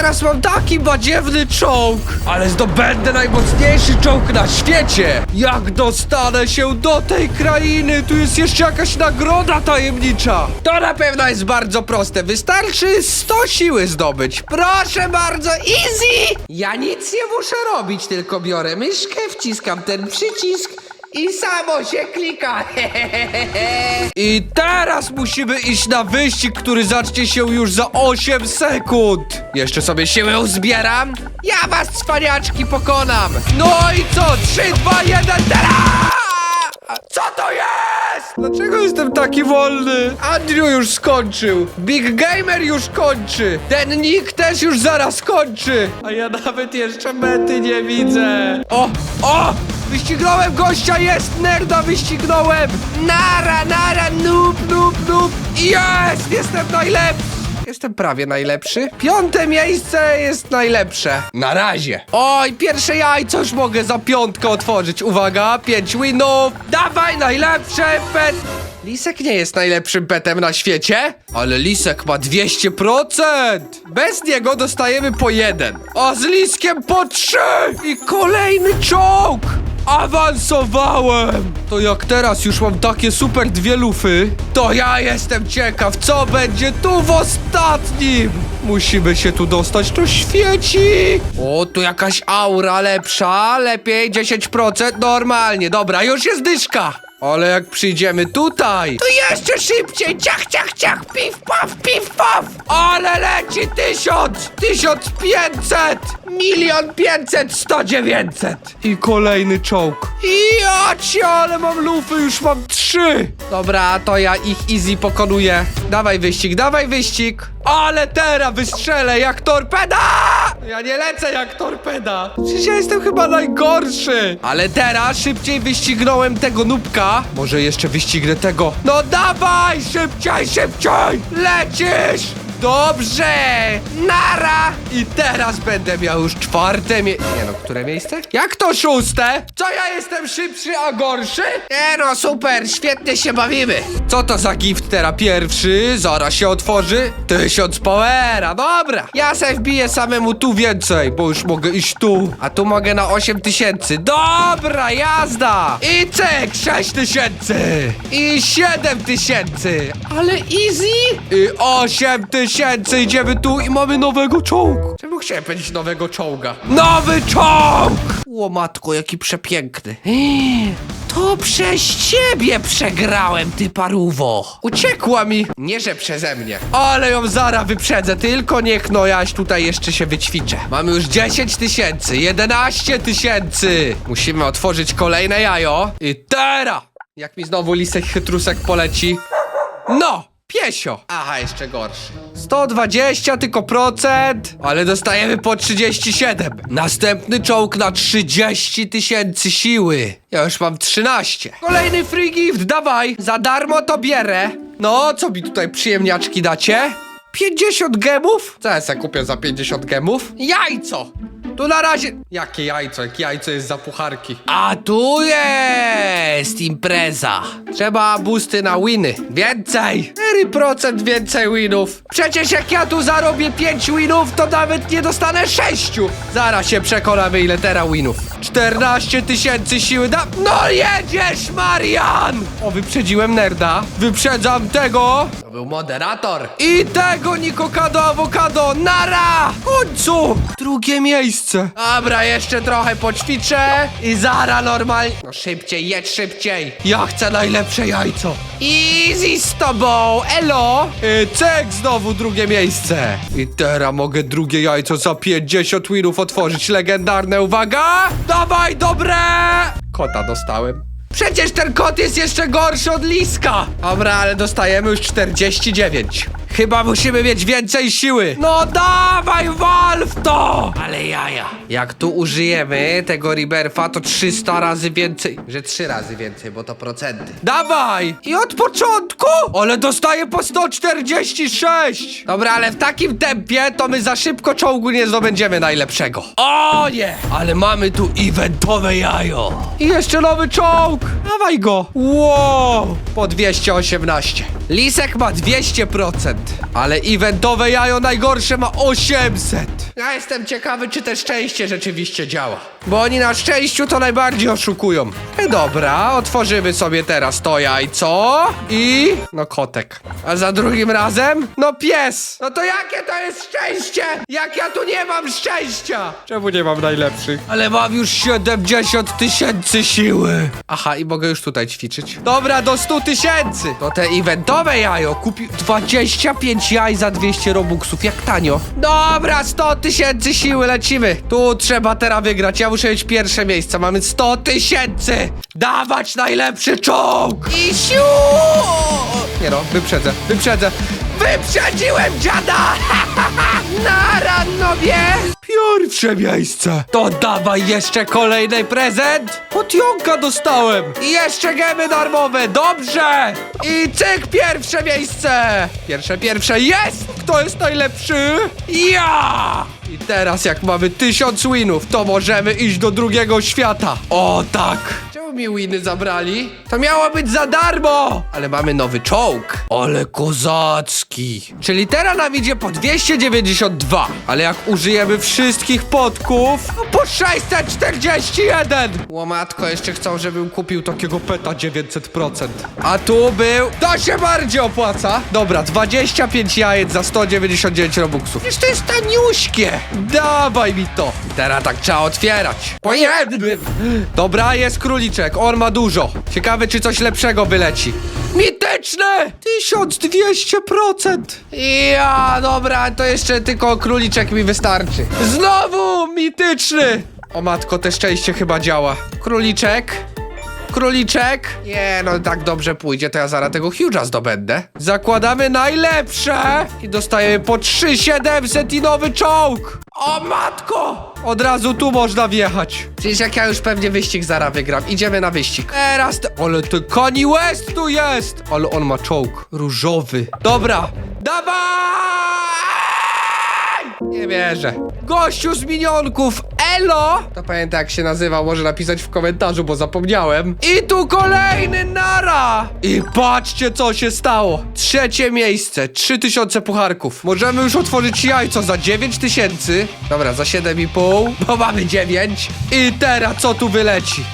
teraz mam taki badziewny czołg! Ale zdobędę najmocniejszy czołg na świecie! Jak dostanę się do tej krainy? Tu jest jeszcze jakaś nagroda tajemnicza! To na pewno jest bardzo proste. Wystarczy 100 siły zdobyć. Proszę bardzo, easy! Ja nic nie muszę robić, tylko biorę myszkę, wciskam ten przycisk i samo się klika. I teraz musimy iść na wyścig, który zacznie się już za 8 sekund. Jeszcze sobie siłę uzbieram. Ja was, cwaniaczki, pokonam. No i co? 3, 2, 1, teraz! Co to jest? Dlaczego jestem taki wolny? Andrew już skończył. Big Gamer już kończy. Ten Nick też już zaraz kończy. A ja nawet jeszcze mety nie widzę. O, o! Wyścignąłem gościa, jest nerda, wyścignąłem! Nara, nara, noob, noob, noob! Jest! Jestem najlepszy! Jestem prawie najlepszy. Piąte miejsce jest najlepsze. Na razie. Oj, pierwsze jajco już mogę za piątkę otworzyć. Uwaga, pięć winów. Dawaj, najlepsze pet. Lisek nie jest najlepszym petem na świecie, ale Lisek ma 200%. Bez niego dostajemy po jeden, a z Liskiem po trzy. I kolejny czołg. Awansowałem! To jak teraz już mam takie super dwie lufy, to ja jestem ciekaw, co będzie tu w ostatnim! Musimy się tu dostać, to świeci! O, tu jakaś aura lepsza, lepiej 10%, normalnie, dobra, już jest dyszka! Ale jak przyjdziemy tutaj, to jeszcze szybciej, ciach, ciach, ciach, piw, paw, piw, paw! Ale leci tysiąc, tysiąc pięćset, milion pięćset, sto dziewięćset! I kolejny czołg. I ocie, ale mam lufy, już mam trzy! Dobra, to ja ich easy pokonuję. Dawaj wyścig, dawaj wyścig! Ale teraz wystrzelę jak torpeda! Ja nie lecę jak torpeda! Przecież ja jestem chyba najgorszy! Ale teraz szybciej wyścignąłem tego nubka. Może jeszcze wyścignę tego. No dawaj! Szybciej, szybciej! Lecisz! Dobrze! Nara! I teraz będę miał już czwarte mie... Nie no, które miejsce? Jak to szóste? Co ja jestem szybszy, a gorszy? Nie no, super, świetnie się bawimy. Co to za gift teraz pierwszy? Zaraz się otworzy. Tysiąc powera, dobra. Ja se wbiję samemu tu więcej, bo już mogę iść tu. A tu mogę na 8 tysięcy. Dobra, jazda! I cyk, 6 tysięcy! I 7 tysięcy! Ale easy! I 8 tysięcy! Idziemy tu i mamy nowego czołgu! Czemu chciałem powiedzieć nowego czołga? Nowy czołg! Ło matko, jaki przepiękny. To przez ciebie przegrałem, ty paruwo. Uciekła mi. Nie, że przeze mnie. Ale ją zara wyprzedzę, tylko niech no jaś tutaj jeszcze się wyćwiczę. Mamy już 10 tysięcy, 11 tysięcy. Musimy otworzyć kolejne jajo. I teraz, jak mi znowu lisek chytrusek poleci. No! Piesio! Aha, jeszcze gorszy. 120 tylko procent, ale dostajemy po 37. Następny czołg na 30 tysięcy siły. Ja już mam 13. Kolejny free gift, dawaj. Za darmo to bierę. No, co mi tutaj przyjemniaczki dacie? 50 gemów? Co ja sobie kupię za 50 gemów? Jajco! Tu na razie... Jakie jajco? Jak jajco jest za pucharki? A tu jest impreza. Trzeba boosty na winy. Więcej! 4% więcej winów. Przecież jak ja tu zarobię 5 winów, to nawet nie dostanę 6. Zaraz się przekonamy, ile teraz winów. 14 tysięcy siły da... No jedziesz, Marian! O, wyprzedziłem nerda. Wyprzedzam tego. To był moderator. I tego Nikokado Awokado. Nara! W końcu! Drugie miejsce. Dobra, jeszcze trochę poćwiczę i zara normalnie... No szybciej, jedź szybciej. Ja chcę najlepsze jajco. Easy z tobą, elo! Cyk, znowu drugie miejsce. I teraz mogę drugie jajco za 50 winów otworzyć. Legendarne, uwaga! Dawaj, dobre! Kota dostałem. Przecież ten kot jest jeszcze gorszy od liska! Dobra, ale dostajemy już 49. Chyba musimy mieć więcej siły. No dawaj, wal w to! Ale jaja. Jak tu użyjemy tego Riberfa, to 300 razy więcej. Że 3 razy więcej, bo to procenty. Dawaj! I od początku! Ale dostaję po 146! Dobra, ale w takim tempie to my za szybko czołgu nie zdobędziemy najlepszego. O nie! Ale mamy tu eventowe jajo. I jeszcze nowy czołg! Dawaj go! Wow! Po 218. Lisek ma 200%, ale eventowe jajo najgorsze ma 800. Ja jestem ciekawy, czy te szczęście rzeczywiście działa. Bo oni na szczęściu to najbardziej oszukują. E, dobra, otworzymy sobie teraz to jajco i... No kotek. A za drugim razem? No pies! No to jakie to jest szczęście? Jak ja tu nie mam szczęścia? Czemu nie mam najlepszych? Ale mam już 70 tysięcy siły. Aha, i mogę już tutaj ćwiczyć. Dobra, do 100 tysięcy. To te eventowe jajo kupił 25 jaj za 200 robuxów. Jak tanio. Dobra, 100 tysięcy siły, lecimy. Tu trzeba teraz wygrać. Ja muszę mieć pierwsze miejsce. Mamy 100 tysięcy. Dawać najlepszy czołg. I siu! Nie no, wyprzedzę, wyprzedzę. Wyprzedziłem dziada! Na rannowie! Pierwsze miejsce! To dawaj jeszcze kolejny prezent! Potionka dostałem! I jeszcze gemy darmowe, dobrze! I cyk, pierwsze miejsce! Pierwsze, pierwsze, jest! Kto jest najlepszy? Ja! I teraz jak mamy tysiąc winów, to możemy iść do drugiego świata. O tak! Czemu mi winy zabrali? To miało być za darmo! Ale mamy nowy czołg. Ale kozacki. Czyli teraz nam idzie po 292. Ale jak użyjemy wszystkich podków, po 641. Łomatko, jeszcze chcą, żebym kupił takiego peta 900%. A tu był... To się bardziej opłaca. Dobra, 25 jajec za 199 robuxów. Przecież to jest taniuśkie. Dawaj mi to. Teraz tak trzeba otwierać. Po jednym. Dobra, jest króliczek. On ma dużo. Ciekawe, czy coś lepszego wyleci. Mityczne! 1200%! Ja, dobra, to jeszcze tylko króliczek mi wystarczy. Znowu mityczny! O matko, te szczęście chyba działa. Króliczek. Króliczek? Nie, no tak dobrze pójdzie, to ja zaraz tego Huge'a zdobędę. Zakładamy najlepsze i dostajemy po 3700 i nowy czołg. O matko! Od razu tu można wjechać. Przecież jak ja już pewnie wyścig zaraz wygram. Idziemy na wyścig. Teraz te... Ale to Kanye West tu jest! Ale on ma czołg. Różowy. Dobra. Dawaj! Nie wierzę. Gościu z minionków, Elo! To pamiętam jak się nazywał, może napisać w komentarzu, bo zapomniałem. I tu kolejny nara! I patrzcie co się stało. Trzecie miejsce, 3000 pucharków. Możemy już otworzyć jajco za 9000. Dobra, za 7,5, bo mamy 9. I teraz co tu wyleci?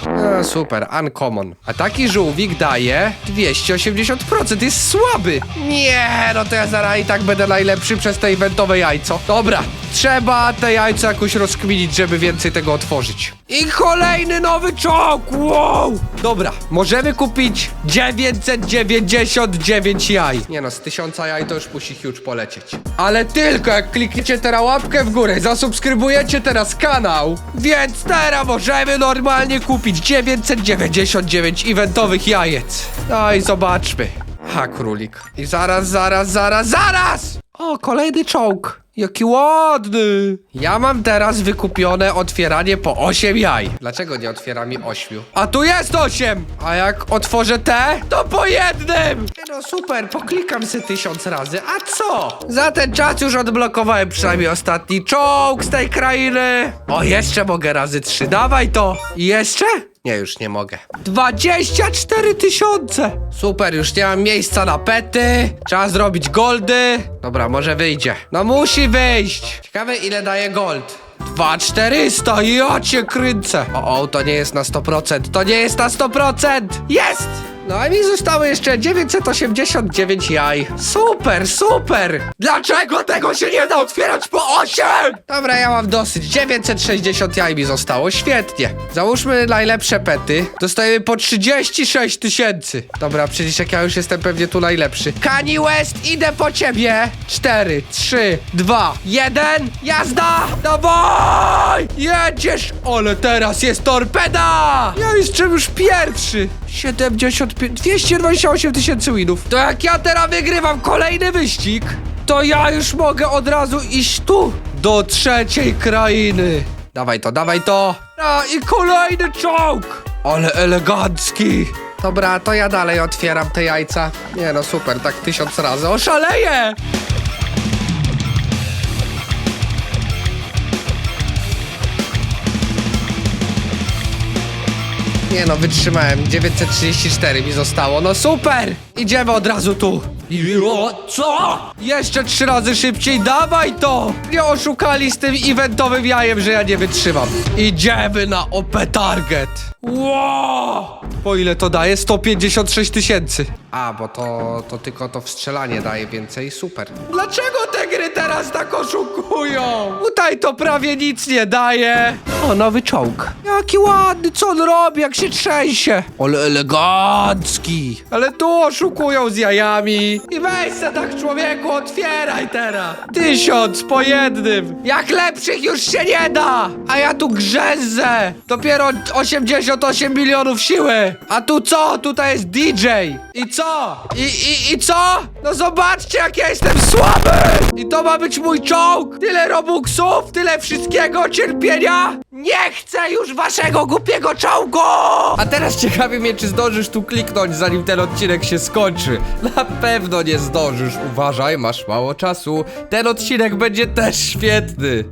A, super, uncommon. A taki żółwik daje 280%, jest słaby. Nie, no to ja zaraz i tak będę najlepszy przez te eventowe jajco. Dobra, trzeba te jajco jakoś rozkminić, żeby więcej tego otworzyć. I kolejny nowy czołg, wow! Dobra, możemy kupić 999 jaj. Nie no, z 1000 jaj to już musi huge polecieć. Ale tylko jak klikniecie teraz łapkę w górę, zasubskrybujecie teraz kanał, więc teraz możemy normalnie kupić 999 eventowych jajec. No i zobaczmy. Ha, królik. I zaraz, zaraz, zaraz, zaraz! O, kolejny czołg. Jaki ładny! Ja mam teraz wykupione otwieranie po 8 jaj. Dlaczego nie otwiera mi 8? A tu jest 8! A jak otworzę te, to po jednym! No super, poklikam se tysiąc razy, a co? Za ten czas już odblokowałem przynajmniej ostatni czołg z tej krainy. O, jeszcze mogę razy 3, dawaj to! I jeszcze? Nie, już nie mogę. 24 tysiące! Super, już nie mam miejsca na pety. Trzeba zrobić goldy. Dobra, może wyjdzie. No musi wyjść. Ciekawe ile daje gold. 2400, ja cię kręcę. O, o, to nie jest na 100%, to nie jest na 100%. Jest! No a mi zostało jeszcze 989 jaj. Super, super! Dlaczego tego się nie da otwierać po 8? Dobra, ja mam dosyć. 960 jaj mi zostało, świetnie. Załóżmy najlepsze pety. Dostajemy po 36 tysięcy. Dobra, przecież jak ja już jestem pewnie tu najlepszy. Kanye West, idę po ciebie. 4, 3, 2, 1, jazda! Dawaj! Jedziesz! Ale teraz jest torpeda! Ja jestem już pierwszy. 75, 228 tysięcy winów. To jak ja teraz wygrywam kolejny wyścig, to ja już mogę od razu iść tu, do trzeciej krainy. Dawaj to, dawaj to. A, i kolejny czołg. Ale elegancki. Dobra, to ja dalej otwieram te jajca. Nie no, super, tak tysiąc razy. Oszaleję! Nie no, wytrzymałem. 934 mi zostało. No super! Idziemy od razu tu. Co? Jeszcze trzy razy szybciej, dawaj to! Nie oszukali z tym eventowym jajem, że ja nie wytrzymam. Idziemy na OP Target. Wow! Po ile to daje? 156 tysięcy. A, bo to, to tylko to wstrzelanie daje więcej, super. Dlaczego te gry teraz tak oszukują? Tutaj to prawie nic nie daje. O, nowy czołg. Jaki ładny, co on robi, jak się trzęsie. Ale elegancki. Ale tu oszukują z jajami. I weź se tak człowieku, otwieraj teraz. Tysiąc po jednym. Jak lepszych już się nie da. A ja tu grzęzę. Dopiero 88 milionów siły. A tu co? Tutaj jest DJ. I co? I, i, i co? No zobaczcie, jak ja jestem słaby. I to ma być mój czołg. Tyle robuxów, tyle wszystkiego, cierpienia. Nie chcę już waszego głupiego czołgu. A teraz ciekawi mnie, czy zdążysz tu kliknąć, zanim ten odcinek się skończy. Na pewno nie zdążysz. Uważaj, masz mało czasu. Ten odcinek będzie też świetny.